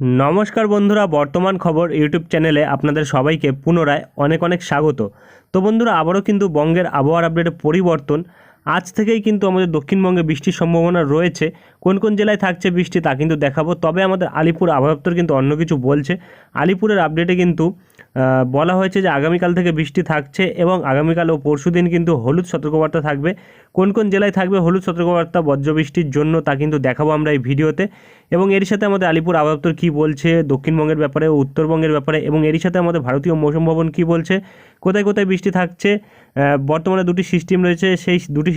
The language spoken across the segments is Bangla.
নমস্কার বন্ধুরা, বর্তমান খবর ইউটিউব চ্যানেলে আপনাদের সবাইকে পুনরায় অনেক অনেক স্বাগত। তো বন্ধুরা, আবারও কিন্তু বঙ্গের আবহাওয়ার আপডেটে পরিবর্তন আজ থেকেই কিন্তু আমাদের দক্ষিণবঙ্গে বৃষ্টির সম্ভাবনা রয়েছে। কোন কোন জেলায় থাকছে বৃষ্টি তা কিন্তু দেখাবো। তবে আমাদের আলিপুর আবহাওয়া কিন্তু অন্য কিছু বলছে। আলিপুরের আপডেটে কিন্তু বলা হয়েছে যে আগামীকাল থেকে বৃষ্টি থাকছে এবং আগামীকাল ও পরশু দিন কিন্তু হলুদ সতর্কবার্তা থাকবে। কোন কোন জেলায় থাকবে হলুদ সতর্কবার্তা, বজ্রবৃষ্টির জন্য তা কিন্তু দেখাবো আমরা এই ভিডিওতে। এবং এর সাথে আমাদের আলিপুর আবহাওয়া কী বলছে, দক্ষিণবঙ্গের ব্যাপারে ও উত্তরবঙ্গের ব্যাপারে, এবং এরই সাথে আমাদের ভারতীয় মৌসুম ভবন কী বলছে, কোথায় কোথায় বৃষ্টি থাকছে বর্তমানে দুটি সিস্টেম রয়েছে, সেই দুটি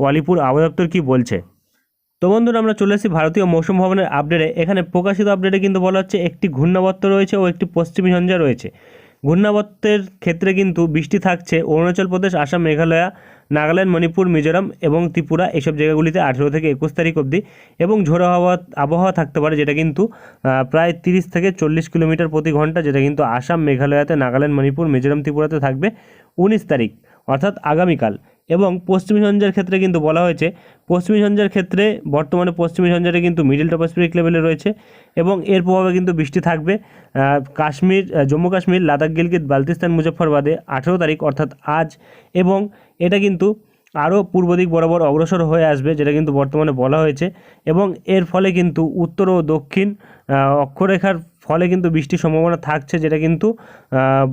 ও আলিপুর আবহাওয়া দপ্তর কী বলছে? তো বন্ধুরা, আমরা চলে এসেছি ভারতীয় মৌসুম ভবনের আপডেটে এখানে প্রকাশিত আপডেটে কিন্তু বলা হচ্ছে, একটি ঘূর্ণাবর্ত রয়েছে ও একটি পশ্চিমী ঝঞ্ঝা রয়েছে। ঘূর্ণাবর্তের ক্ষেত্রে কিন্তু বৃষ্টি থাকছে। অরুণাচল প্রদেশ, আসাম, মেঘালয়া, নাগাল্যান্ড, মণিপুর, মিজোরাম এবং ত্রিপুরা এইসব জায়গাগুলিতে আঠেরো থেকে একুশ তারিখ অবধি এবং ঝোড়ো হাওয়া, আবহাওয়া থাকতে পারে, যেটা কিন্তু প্রায় তিরিশ থেকে চল্লিশ কিলোমিটার প্রতি ঘণ্টা, যেটা কিন্তু আসাম, মেঘালয়াতে, নাগাল্যান্ড, মণিপুর, মিজোরাম, ত্রিপুরাতে থাকবে উনিশ তারিখ, অর্থাৎ আগামীকাল। এবং পশ্চিমী ঝঞ্ঝার ক্ষেত্রে কিন্তু বলা হয়েছে, পশ্চিমী ঝঞ্ঝার ক্ষেত্রে বর্তমানে পশ্চিমী ঝঞ্ঝারে কিন্তু মিডিল টপোস্ফিরিক লেভেলে রয়েছে এবং এর প্রভাবে কিন্তু বৃষ্টি থাকবে। কাশ্মীর জম্মু কাশ্মীর, লাদাখ, গিলগিত বালতিস্তান মুজফ্ফরবাদে আঠেরো তারিখ অর্থাৎ আজ এবং এটা কিন্তু আরও পূর্ব দিক বরাবর অগ্রসর হয়ে আসবে, যেটা কিন্তু বর্তমানে বলা হয়েছে। এবং এর ফলে কিন্তু উত্তর ও দক্ষিণ অক্ষরেখার ফলে কিন্তু বৃষ্টির সম্ভাবনা থাকছে, যেটা কিন্তু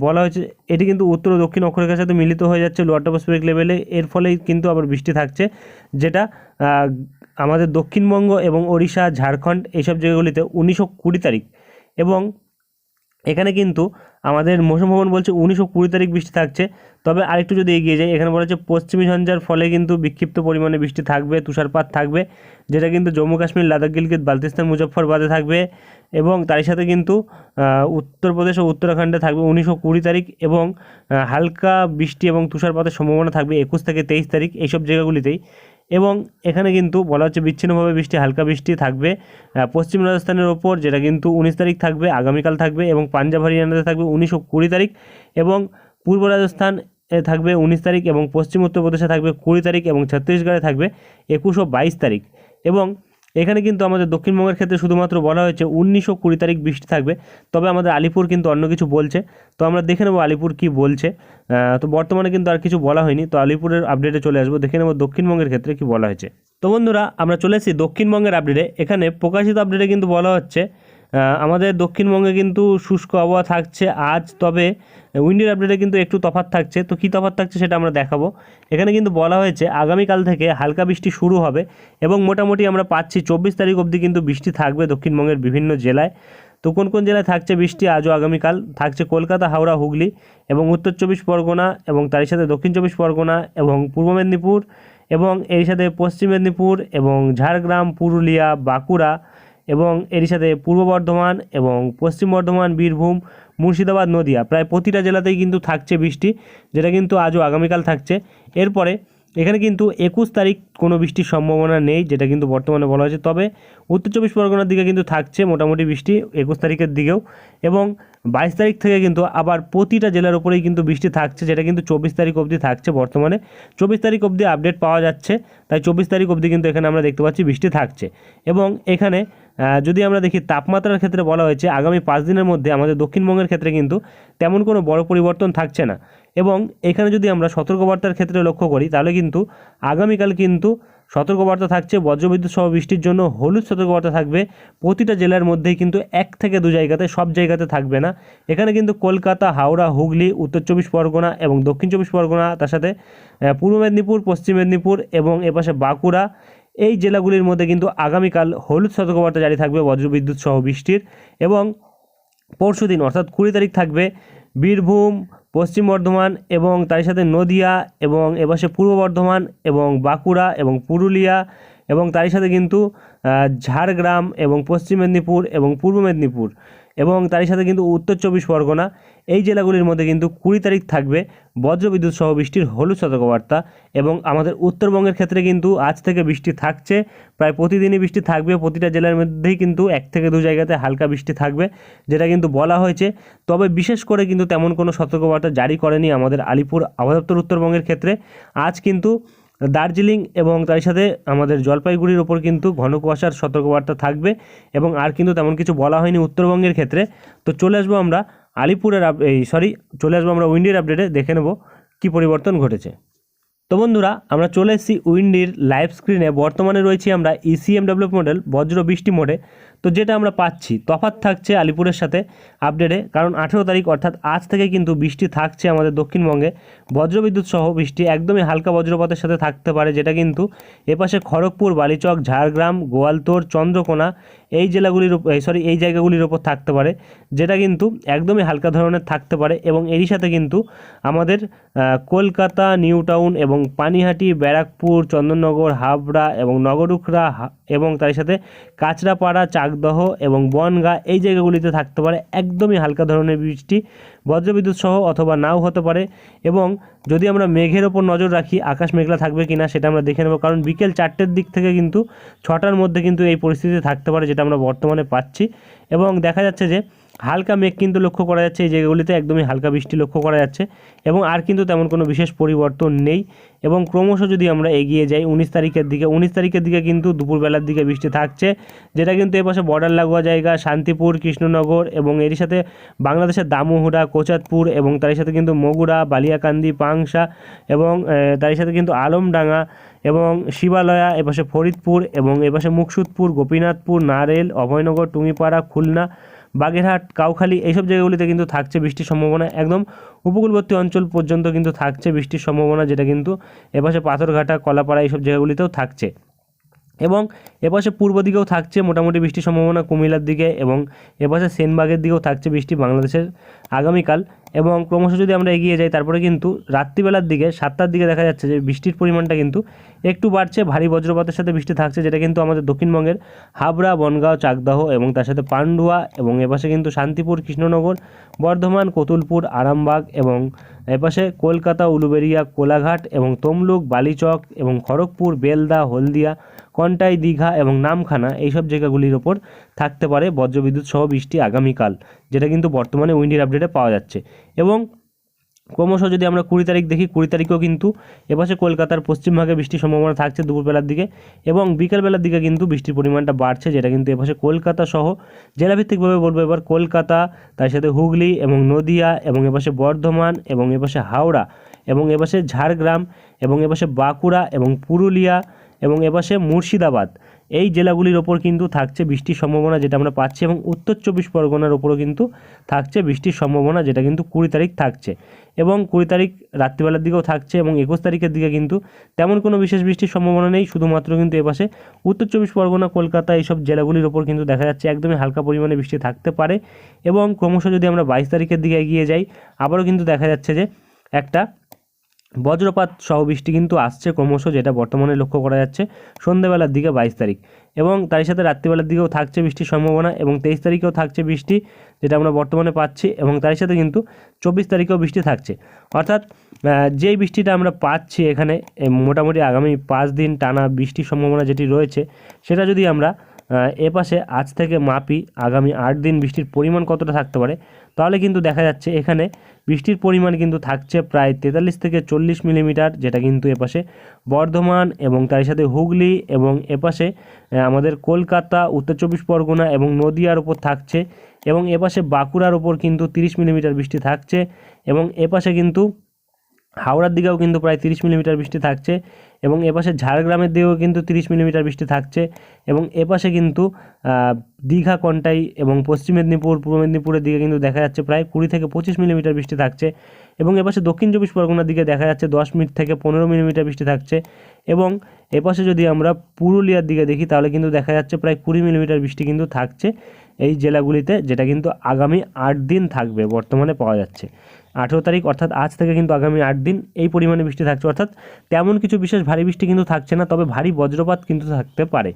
বলা হয়েছে, এটি কিন্তু উত্তর ও দক্ষিণ অক্ষরেখার সাথে মিলিত হয়ে যাচ্ছে লোয়ার টপোস্ফিরিক লেভেলে এর ফলেই কিন্তু আবার বৃষ্টি থাকছে, যেটা আমাদের দক্ষিণবঙ্গ এবং ওড়িশা, ঝাড়খণ্ড, এইসব জায়গাগুলিতে উনিশশো কুড়ি তারিখ। এবং এখানে কিন্তু আমাদের মৌসুম ভবন বলছে উনিশশো কুড়ি তারিখ বৃষ্টি থাকছে। তবে আরেকটু যদি এগিয়ে যায় এখানে বলা হচ্ছে পশ্চিমী ঝঞ্ঝার ফলে কিন্তু বিক্ষিপ্ত পরিমাণে বৃষ্টি থাকবে, তুষারপাত থাকবে, যেটা কিন্তু জম্মু কাশ্মীর, লাদাখ, গিলগিত বালতিস্তান মুজফ্ফরবাদে থাকবে এবং তারই সাথে কিন্তু উত্তরপ্রদেশ ও উত্তরাখণ্ডে থাকবে উনিশশো কুড়ি তারিখ এবং হালকা বৃষ্টি এবং তুষারপাতের সম্ভাবনা থাকবে একুশ থেকে তেইশ তারিখ এইসব জায়গাগুলিতেই। এবং এখানে কিন্তু বলা হচ্ছে বিচ্ছিন্নভাবে বৃষ্টি, হালকা বৃষ্টি থাকবে। পশ্চিম রাজস্থানের ওপর যেটা কিন্তু উনিশ তারিখ থাকবে, আগামীকাল থাকবে এবং পাঞ্জাব, হরিয়ানাতে থাকবে উনিশশো কুড়ি তারিখ এবং পূর্ব রাজস্থান থাকবে উনিশ তারিখ এবং পশ্চিম উত্তরপ্রদেশে থাকবে কুড়ি তারিখ এবং ছত্তিশগড়ে থাকবে একুশ ও বাইশ তারিখ। এবং এখানে কিন্তু আমাদের দক্ষিণবঙ্গের ক্ষেত্রে শুধুমাত্র বলা হয়েছে উনিশশো কুড়ি তারিখ বৃষ্টি থাকবে। তবে আমাদের আলিপুর কিন্তু অন্য কিছু বলছে। তো আমরা দেখে নেব আলিপুর কি বলছে। তো বর্তমানে কিন্তু আর কিছু বলা হয়নি। তো আলিপুরের আপডেটে চলে আসব। দেখে নেব দক্ষিণবঙ্গের ক্ষেত্রে কি বলা হয়েছে। তো বন্ধুরা, আমরা চলে এসেছি দক্ষিণবঙ্গের আপডেটে এখানে প্রকাশিত আপডেটে কিন্তু বলা হচ্ছে আমাদের দক্ষিণবঙ্গে কিন্তু শুষ্ক আবহাওয়া থাকছে আজ, তবে উইন্ডের আপডেটে কিন্তু একটু তফাৎ থাকছে। তো কী তফাৎ থাকছে সেটা আমরা দেখাবো। এখানে কিন্তু বলা হয়েছে, আগামীকাল থেকে হালকা বৃষ্টি শুরু হবে এবং মোটামুটি আমরা পাচ্ছি চব্বিশ তারিখ অবধি কিন্তু বৃষ্টি থাকবে দক্ষিণবঙ্গের বিভিন্ন জেলায়। তো কোন কোন জেলায় থাকছে বৃষ্টি? আজও আগামীকাল থাকছে কলকাতা, হাওড়া, হুগলি এবং উত্তর চব্বিশ পরগনা এবং তারই সাথে দক্ষিণ চব্বিশ পরগনা এবং পূর্ব মেদিনীপুর এবং এর সাথে পশ্চিম মেদিনীপুর এবং ঝাড়গ্রাম, পুরুলিয়া, বাঁকুড়া এবং এর সাথে পূর্ব বর্ধমান এবং পশ্চিম বর্ধমান, বীরভূম, মুর্শিদাবাদ, নদিয়া প্রায় প্রতিটা জেলাতেই কিন্তু থাকছে বৃষ্টি, যেটা কিন্তু আজও আগামীকাল থাকছে। এরপরে এখানে কিন্তু একুশ তারিখ কোনো বৃষ্টির সম্ভাবনা নেই, যেটা কিন্তু বর্তমানে বলা হয়েছে। তবে উত্তর চব্বিশ পরগনার দিকে কিন্তু থাকছে মোটামুটি বৃষ্টি একুশ তারিখের দিকেও এবং বাইশ তারিখ থেকে কিন্তু আবার প্রতিটা জেলার উপরেই কিন্তু বৃষ্টি থাকছে, যেটা কিন্তু চব্বিশ তারিখ অবধি থাকছে বর্তমানে। চব্বিশ তারিখ অবধি আপডেট পাওয়া যাচ্ছে, তাই চব্বিশ তারিখ অবধি কিন্তু এখানে আমরা দেখতে পাচ্ছি বৃষ্টি থাকছে। এবং এখানে যদি আমরা দেখি তাপমাত্রার ক্ষেত্রে বলা হয়েছে, আগামী পাঁচ দিনের মধ্যে আমাদের দক্ষিণবঙ্গের ক্ষেত্রে কিন্তু তেমন কোনো বড় পরিবর্তন থাকছে না। এবং এখানে যদি আমরা সতর্কবার্তার ক্ষেত্রে লক্ষ্য করি, তাহলে কিন্তু আগামীকাল কিন্তু সতর্কবার্তা থাকছে, বজ্রবিদ্যুৎ সহ বৃষ্টির জন্য হলুদ সতর্কবার্তা থাকবে। প্রতিটা জেলার মধ্যেই কিন্তু এক থেকে দু জায়গাতে, সব জায়গাতে থাকবে না। এখানে কিন্তু কলকাতা, হাওড়া, হুগলি, উত্তর চব্বিশ পরগনা এবং দক্ষিণ চব্বিশ পরগনা, তার সাথে পূর্ব মেদিনীপুর, পশ্চিম মেদিনীপুর এবং এপাশে বাঁকুড়া এই জেলাগুলির মধ্যে কিন্তু আগামীকাল হলুদ সতর্কবার্তা জারি থাকবে, বজ্রবিদ্যুৎ সহ বৃষ্টির এবং পরশু দিন, অর্থাৎ কুড়ি তারিখ থাকবে বীরভূম, পশ্চিম বর্ধমান এবং তার সাথে নদিয়া এবং এপাশে পূর্ব বর্ধমান এবং বাঁকুড়া এবং পুরুলিয়া এবং তারই সাথে কিন্তু ঝাড়গ্রাম এবং পশ্চিম মেদিনীপুর এবং পূর্ব মেদিনীপুর। এবং তারই সাথে কিন্তু উত্তর চব্বিশ পরগনা, এই জেলাগুলির মধ্যে কিন্তু কুড়ি তারিখ থাকবে বজ্রবিদ্যুৎ সহ বৃষ্টির হলুদ সতর্কবার্তা এবং আমাদের উত্তরবঙ্গের ক্ষেত্রে কিন্তু আজ থেকে বৃষ্টি থাকছে, প্রায় প্রতিদিনই বৃষ্টি থাকবে, প্রতিটা জেলার মধ্যেই কিন্তু এক থেকে দু জায়গাতে হালকা বৃষ্টি থাকবে, যেটা কিন্তু বলা হয়েছে। তবে বিশেষ করে কিন্তু তেমন কোনো সতর্কবার্তা জারি করেনি আমাদের আলিপুর আবহাওয়া দপ্তর উত্তরবঙ্গের ক্ষেত্রে। আজ কিন্তু দার্জিলিং এবং তার সাথে আমাদের জলপাইগুড়ির ওপর কিন্তু ঘন কুয়াশার সতর্কবার্তা থাকবে এবং আর কিন্তু তেমন কিছু বলা হয়নি উত্তরবঙ্গের ক্ষেত্রে। তো চলে আসব আমরা আলিপুরের এই সরি চলে আসব আমরা উইন্ডির আপডেটে, দেখে নেব কী পরিবর্তন ঘটেছে। তো বন্ধুরা, আমরা চলে এসেছি উইন্ডির লাইভ স্ক্রিনে, বর্তমানে রয়েছি আমরা E ইসিএম ডেভেলপ মডেল বজ্র বৃষ্টি মোডে। তো যেটা আমরা পাচ্ছি, তফাৎ থাকছে আলিপুরের সাথে আপডেটে কারণ আঠেরো তারিখ অর্থাৎ আজ থেকে কিন্তু বৃষ্টি থাকছে আমাদের দক্ষিণবঙ্গে। বজ্রবিদ্যুৎ সহ বৃষ্টি একদমই হালকা বজ্রপাতের সাথে থাকতে পারে, যেটা কিন্তু এপাশে খড়গপুর, বালিচক, ঝাড়গ্রাম গোয়ালতোড় চন্দ্রকোনা এই জেলাগুলির সরি এই জায়গাগুলির ওপর থাকতে পারে, যেটা কিন্তু একদমই হালকা ধরনের থাকতে পারে এবং এরই সাথে কিন্তু আমাদের কলকাতা নিউ টাউন এবং পানিহাটি, ব্যারাকপুর, চন্দননগর, হাবড়া এবং নগরুখরা এবং তার সাথে কাঁচরাপাড়া, চাকদহ এবং বনগা এই জায়গাগুলিতে থাকতে পারে একদমই হালকা ধরনের বৃষ্টি, বজ্রবিদ্যুৎ সহ অথবা নাও হতে পারে এবং যদি আমরা মেঘের ওপর নজর রাখি, আকাশ মেঘলা থাকবে কিনা সেটা আমরা দেখে নেব। কারণ বিকেল চারটের দিক থেকে কিন্তু ছটার মধ্যে কিন্তু এই পরিস্থিতি থাকতে পারে যেটা আমরা বর্তমানে পাচ্ছি এবং দেখা যাচ্ছে যে হালকা মেঘ কিন্তু লক্ষ্য করা যাচ্ছে, এই জায়গাগুলিতে একদমই হালকা বৃষ্টি লক্ষ্য করা যাচ্ছে এবং আর কিন্তু তেমন কোনো বিশেষ পরিবর্তন নেই এবং ক্রমশ যদি আমরা এগিয়ে যাই, উনিশ তারিখের দিকে, উনিশ তারিখের দিকে কিন্তু দুপুরবেলার দিকে বৃষ্টি থাকছে, যেটা কিন্তু এপাশে বর্ডার লাগোয়া জায়গা, শান্তিপুর, কৃষ্ণনগর এবং এরই সাথে বাংলাদেশের দামোহরা কোচাতপুর এবং তারই সাথে কিন্তু মগুরা, বালিয়াকান্দি, পাংশা এবং তারই সাথে কিন্তু আলমডাঙ্গা এবং শিবালয়া এপাশে ফরিদপুর এবং এপাশে মুকসুদপুর, গোপীনাথপুর, নারেল, অভয়নগর, টুঙ্গিপাড়া, খুলনা বাগেরহাট, কাউখালী এইসব জায়গাগুলিতে কিন্তু থাকছে বৃষ্টির সম্ভাবনা। একদম উপকূলবর্তী অঞ্চল পর্যন্ত কিন্তু থাকছে বৃষ্টির সম্ভাবনা, যেটা কিন্তু এপাশে পাথরঘাটা, কলাপাড়া এইসব জায়গাগুলিতেও থাকছে। এবং এপাশে পূর্ব দিকেও থাকছে মোটামুটি বৃষ্টির সম্ভাবনা, কুমিল্লার দিকে এবং এপাশে সেনবাগের দিকেও থাকছে বৃষ্টি বাংলাদেশের আগামীকাল। এবং ক্রমশ যদি আমরা এগিয়ে যাই, তারপরে কিন্তু রাত্রিবেলার দিকে, সাতটার দিকে দেখা যাচ্ছে যে বৃষ্টির পরিমাণটা কিন্তু একটু বাড়ছে। ভারী বজ্রপাতের সাথে বৃষ্টি থাকছে, যেটা কিন্তু আমাদের দক্ষিণবঙ্গের হাবড়া, বনগাঁও, চাকদাহ এবং তার সাথে পান্ডুয়া এবং এপাশে কিন্তু শান্তিপুর, কৃষ্ণনগর, বর্ধমান, কতুলপুর, আরামবাগ এবং এপাশে কলকাতা উলুবেড়িয়া কোলাঘাট এবং তমলুক, বালিচক এবং খড়গপুর, বেলদা, হলদিয়া কন্টাই দীঘা এবং নামখানা এইসব জায়গাগুলির ওপর থাকতে পারে বজ্রবিদ্যুৎ সহ বৃষ্টি আগামীকাল, যেটা কিন্তু বর্তমানে উইন্ডির আপডেটে পাওয়া যাচ্ছে। এবং ক্রমশ যদি আমরা কুড়ি তারিখ দেখি, কুড়ি তারিখেও কিন্তু এপাশে কলকাতার পশ্চিমভাগে বৃষ্টির সম্ভাবনা থাকছে দুপুরবেলার দিকে এবং বিকেলবেলার দিকে কিন্তু বৃষ্টির পরিমাণটা বাড়ছে, যেটা কিন্তু এপাশে কলকাতা সহ জেলাভিত্তিকভাবে বলব এবার কলকাতা, তার সাথে হুগলি এবং নদিয়া এবং এপাশে বর্ধমান এবং এপাশে হাওড়া এবং এপাশে ঝাড়গ্রাম এবং এপাশে বাঁকুড়া এবং পুরুলিয়া এবং এপাশে মুর্শিদাবাদ। এই জেলাগুলির ওপর কিন্তু থাকছে বৃষ্টির সম্ভাবনা যেটা আমরা পাচ্ছি এবং উত্তর চব্বিশ পরগনার ওপরও কিন্তু থাকছে বৃষ্টির সম্ভাবনা যেটা কিন্তু কুড়ি তারিখ থাকছে। এবং কুড়ি তারিখ রাত্রিবেলার দিকেও থাকছে এবং একুশ তারিখের দিকে কিন্তু তেমন কোনো বিশেষ বৃষ্টির সম্ভাবনা নেই, শুধুমাত্র কিন্তু এপাশে উত্তর চব্বিশ পরগনা, কলকাতা এইসব জেলাগুলির ওপর কিন্তু দেখা যাচ্ছে একদমই হালকা পরিমাণে বৃষ্টি থাকতে পারে। এবং ক্রমশ যদি আমরা বাইশ তারিখের দিকে এগিয়ে যাই, আবারও কিন্তু দেখা যাচ্ছে যে একটা বজ্রপাত সহ বৃষ্টি কিন্তু আসছে ক্রমশ, যেটা বর্তমানে লক্ষ্য করা যাচ্ছে সন্ধ্যেবেলার দিকে বাইশ তারিখ। এবং তারই সাথে রাত্রিবেলার দিকেও থাকছে বৃষ্টির সম্ভাবনা এবং তেইশ তারিখেও থাকছে বৃষ্টি, যেটা আমরা বর্তমানে পাচ্ছি এবং তারই সাথে কিন্তু চব্বিশ তারিখেও বৃষ্টি থাকছে। অর্থাৎ যেই বৃষ্টিটা আমরা পাচ্ছি এখানে মোটামুটি আগামী পাঁচ দিন টানা বৃষ্টির সম্ভাবনা যেটি রয়েছে, সেটা যদি আমরা আহ, এপাশে আজ থেকে মাপি আগামী আট দিন বৃষ্টির পরিমাণ কতটা থাকতে পারে? তাহলে কিন্তু দেখা যাচ্ছে এখানে বৃষ্টির পরিমাণ কিন্তু থাকছে প্রায় তেতাল্লিশ থেকে চল্লিশ মিলিমিটার যেটা কিন্তু এপাশে বর্ধমান এবং তার সাথে হুগলি এবং এপাশে আমাদের কলকাতা উত্তর চব্বিশ পরগনা এবং নদিয়ার ওপর থাকছে এবং এপাশে বাঁকুড়ার ওপর কিন্তু তিরিশ মিলিমিটার বৃষ্টি থাকছে এবং এপাশে কিন্তু হাওড়ার দিকেও কিন্তু প্রায় তিরিশ মিলিমিটার বৃষ্টি থাকছে এবং এপাশে ঝাড়গ্রামের দিকেও কিন্তু তিরিশ মিলিমিটার বৃষ্টি থাকছে এবং এপাশে কিন্তু দীঘা, কন্টাই এবং পশ্চিম মেদিনীপুর, পূর্ব মেদিনীপুরের দিকে কিন্তু দেখা যাচ্ছে প্রায় কুড়ি থেকে পঁচিশ মিলিমিটার বৃষ্টি থাকছে এবং এপাশে দক্ষিণ চব্বিশ পরগনার দিকে দেখা যাচ্ছে দশ মিনিট থেকে পনেরো মিলিমিটার বৃষ্টি থাকছে এবং এপাশে যদি আমরা পুরুলিয়ার দিকে দেখি তাহলে কিন্তু দেখা যাচ্ছে প্রায় কুড়ি মিলিমিটার বৃষ্টি কিন্তু থাকছে এই জেলাগুলিতে, যেটা কিন্তু আগামী আট দিন থাকবে, বর্তমানে পাওয়া যাচ্ছে। আঠেরো তারিখ, অর্থাৎ আজ থেকে কিন্তু আগামী আট দিন এই পরিমাণে বৃষ্টি থাকছে। অর্থাৎ তেমন কিছু বিশেষ ভারী বৃষ্টি কিন্তু থাকছে না, তবে ভারী বজ্রপাত কিন্তু থাকতে পারে।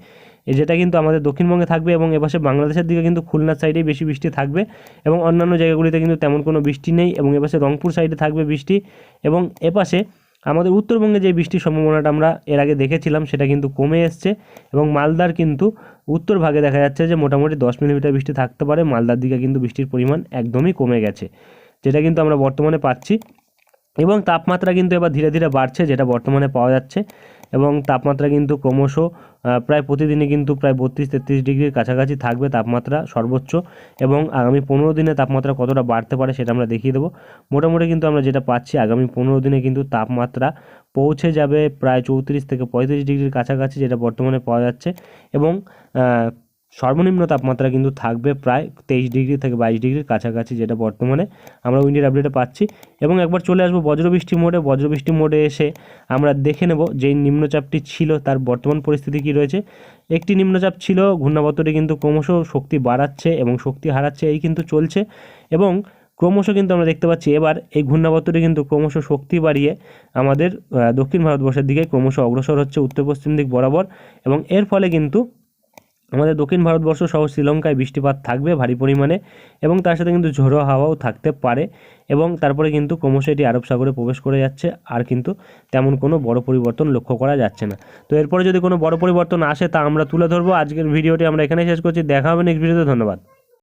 যেটা কিন্তু আমাদের দক্ষিণবঙ্গে থাকবে এবং এপাশে বাংলাদেশের দিকে কিন্তু খুলনার সাইডেই বেশি বৃষ্টি থাকবে এবং অন্যান্য জায়গাগুলিতে কিন্তু তেমন কোনো বৃষ্টি নেই এবং এপাশে রংপুর সাইডে থাকবে বৃষ্টি এবং এপাশে আমাদের উত্তরবঙ্গে যে বৃষ্টির সম্ভাবনাটা আমরা এর আগে দেখেছিলাম সেটা কিন্তু কমে এসছে এবং মালদার কিন্তু উত্তর ভাগে দেখা যাচ্ছে যে মোটামুটি দশ মিলিমিটার বৃষ্টি থাকতে পারে। মালদার দিকে কিন্তু বৃষ্টির পরিমাণ একদমই কমে গেছে। যেটা কিন্তু আমরা বর্তমানে পাচ্ছি। এবং তাপমাত্রা কিন্তু এবার ধীরে ধীরে বাড়ছে, যেটা বর্তমানে পাওয়া যাচ্ছে। এবং তাপমাত্রা কিন্তু ক্রমশ প্রায় প্রতিদিনই কিন্তু প্রায় বত্রিশ তেত্রিশ ডিগ্রির কাছাকাছি থাকবে তাপমাত্রা সর্বোচ্চ। এবং আগামী পনেরো দিনে তাপমাত্রা কতটা বাড়তে পারে সেটা আমরা দেখিয়ে দেবো। মোটামুটি কিন্তু আমরা যেটা পাচ্ছি, আগামী পনেরো দিনে কিন্তু তাপমাত্রা পৌঁছে যাবে প্রায় চৌত্রিশ থেকে পঁয়ত্রিশ ডিগ্রির কাছাকাছি, যেটা বর্তমানে পাওয়া যাচ্ছে। এবং সর্বনিম্ন তাপমাত্রা কিন্তু থাকবে প্রায় তেইশ ডিগ্রি থেকে বাইশ ডিগ্রির কাছাকাছি যেটা বর্তমানে আমরা উইন্ডের আপডেটে পাচ্ছি। এবং একবার চলে আসব বজ্রবৃষ্টি মোডে বজ্রবৃষ্টি মোডে এসে আমরা দেখে নেব যে নিম্নচাপটি ছিল, তার বর্তমান পরিস্থিতি কী রয়েছে। একটি নিম্নচাপ ছিল, ঘূর্ণাবর্তটি কিন্তু ক্রমশ শক্তি বাড়াচ্ছে এবং শক্তি হারাচ্ছে, এই কিন্তু চলছে। এবং ক্রমশ কিন্তু আমরা দেখতে পাচ্ছি, এবার এই ঘূর্ণাবর্তটি কিন্তু ক্রমশ শক্তি বাড়িয়ে আমাদের দক্ষিণ ভারতবর্ষের দিকে ক্রমশ অগ্রসর হচ্ছে উত্তর পশ্চিম দিক বরাবর। এবং এর ফলে কিন্তু আমাদের দক্ষিণ ভারতবর্ষ সহ শ্রীলঙ্কায় বৃষ্টিপাত থাকবে ভারী পরিমাণে এবং তার সাথে কিন্তু ঝোড়ো হাওয়াও থাকতে পারে এবং তারপরে কিন্তু ক্রমশ এটি আরব সাগরে প্রবেশ করে যাচ্ছে, আর কিন্তু তেমন কোনো বড় পরিবর্তন লক্ষ্য করা যাচ্ছে না। তো এরপরে যদি কোনো বড় পরিবর্তন আসে তা আমরা তুলে ধরবো। আজকের ভিডিওটি আমরা এখানে শেষ করছি। দেখা হবে নেক্সট ভিডিওতে ধন্যবাদ।